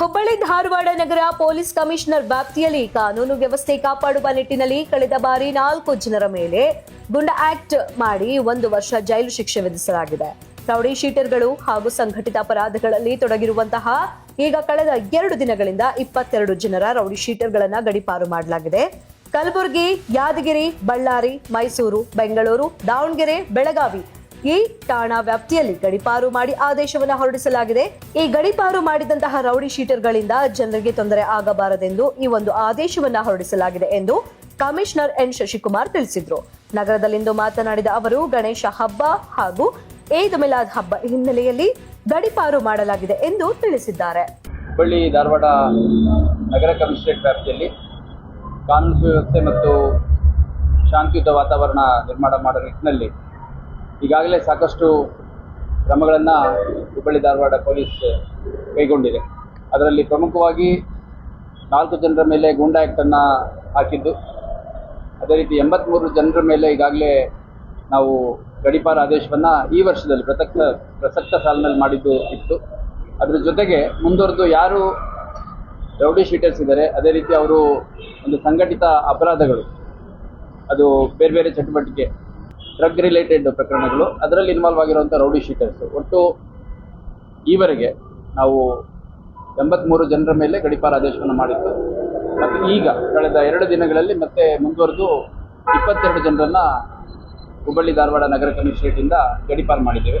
ಹುಬ್ಬಳ್ಳಿ ಧಾರವಾಡ ನಗರ police commissioner ವ್ಯಾಪ್ತಿಯಲ್ಲಿ ಕಾನೂನು ವ್ಯವಸ್ಥೆ ಕಾಪಾಡುವ ನಿಟ್ಟಿನಲ್ಲಿ ಕಳೆದ ಬಾರಿ ನಾಲ್ಕು ಜನರ ಮೇಲೆ ಗುಂಡ ಆಕ್ಟ್ ಮಾಡಿ ಒಂದು ವರ್ಷ ಜೈಲು ಶಿಕ್ಷೆ ವಿಧಿಸಲಾಗಿದೆ. ರೌಡಿ ಶೀಟರ್ಗಳು ಹಾಗೂ ಸಂಘಟಿತ ಅಪರಾಧಗಳಲ್ಲಿ ತೊಡಗಿರುವಂತಹ ಈಗ ಕಳೆದ ಎರಡು ದಿನಗಳಿಂದ ಇಪ್ಪತ್ತೆರಡು ಜನರ ರೌಡಿ ಶೀಟರ್ಗಳನ್ನು ಗಡಿಪಾರು ಮಾಡಲಾಗಿದೆ. ಕಲಬುರಗಿ, ಯಾದಗಿರಿ, ಬಳ್ಳಾರಿ, ಮೈಸೂರು, ಬೆಂಗಳೂರು, ದಾವಣಗೆರೆ, ಬೆಳಗಾವಿ ಈ ಠಾಣಾ ವ್ಯಾಪ್ತಿಯಲ್ಲಿ ಗಡಿಪಾರು ಮಾಡಿ ಆದೇಶವನ್ನು ಹೊರಡಿಸಲಾಗಿದೆ. ಈ ಗಡಿಪಾರು ಮಾಡಿದಂತಹ ರೌಡಿ ಶೀಟರ್ಗಳಿಂದ ಜನರಿಗೆ ತೊಂದರೆ ಆಗಬಾರದೆಂದು ಈ ಒಂದು ಆದೇಶವನ್ನ ಹೊರಡಿಸಲಾಗಿದೆ ಎಂದು ಕಮಿಷನರ್ ಎನ್ ಶಶಿಕುಮಾರ್ ತಿಳಿಸಿದ್ರು. ನಗರದಲ್ಲಿಂದು ಮಾತನಾಡಿದ ಅವರು, ಗಣೇಶ ಹಬ್ಬ ಹಾಗೂ ಈದ್ ಮಿಲಾದ್ ಹಬ್ಬ ಹಿನ್ನೆಲೆಯಲ್ಲಿ ಗಡಿಪಾರು ಮಾಡಲಾಗಿದೆ ಎಂದು ತಿಳಿಸಿದ್ದಾರೆ. ಹುಬ್ಬಳ್ಳಿ, ಧಾರವಾಡ ನಗರ ಕಮಿಷನರೇಟ್ ವ್ಯಾಪ್ತಿಯಲ್ಲಿ ಕಾನೂನು ಸುವ್ಯವಸ್ಥೆ ಮತ್ತು ಶಾಂತಿಯುತ ವಾತಾವರಣ ನಿರ್ಮಾಣ ಮಾಡುವ ನಿಟ್ಟಿನಲ್ಲಿ ಈಗಾಗಲೇ ಸಾಕಷ್ಟು ಕ್ರಮಗಳನ್ನು ಹುಬ್ಬಳ್ಳಿ ಧಾರವಾಡ ಪೊಲೀಸ್ ಕೈಗೊಂಡಿದೆ. ಅದರಲ್ಲಿ ಪ್ರಮುಖವಾಗಿ ನಾಲ್ಕು ಜನರ ಮೇಲೆ ಗೂಂಡಾ ಆ್ಯಕ್ಟನ್ನು ಹಾಕಿದ್ದು. ಅದೇ ರೀತಿ ಎಂಬತ್ತ್ಮೂರು ಜನರ ಮೇಲೆ ಈಗಾಗಲೇ ನಾವು ಗಡಿಪಾರ ಆದೇಶವನ್ನು ಈ ವರ್ಷದಲ್ಲಿ ಪ್ರಸಕ್ತ ಪ್ರಸಕ್ತ ಸಾಲಿನಲ್ಲಿ ಮಾಡಿದ್ದು ಇತ್ತು. ಅದರ ಜೊತೆಗೆ ಮುಂದುವರೆದು ಯಾರು ರೌಡಿ ಶೀಟರ್ಸ್ ಇದ್ದಾರೆ, ಅದೇ ರೀತಿ ಅವರು ಒಂದು ಸಂಘಟಿತ ಅಪರಾಧಗಳು. ಅದು ಬೇರೆ ಬೇರೆ ಚಟುವಟಿಕೆ. ಡ್ರಗ್ ರಿಲೇಟೆಡ್ ಪ್ರಕರಣಗಳು, ಅದರಲ್ಲಿ ಇನ್ವಾಲ್ವ್ ಆಗಿರುವಂಥ ರೌಡಿ ಶೀಟರ್ಸ್ ಒಟ್ಟು ಈವರೆಗೆ ನಾವು ಎಂಬತ್ತ್ಮೂರು ಜನರ ಮೇಲೆ ಗಡಿಪಾರ ಆದೇಶವನ್ನು ಮಾಡಿತ್ತು ಮತ್ತು ಈಗ ಕಳೆದ ಎರಡು ದಿನಗಳಲ್ಲಿ ಮತ್ತೆ ಮುಂದುವರೆದು ಇಪ್ಪತ್ತೆರಡು ಜನರನ್ನು ಹುಬ್ಬಳ್ಳಿ ಧಾರವಾಡ ನಗರ ಕಮಿಷನರೇಟಿಂದ ಗಡಿಪಾರು ಮಾಡಿದ್ದೇವೆ.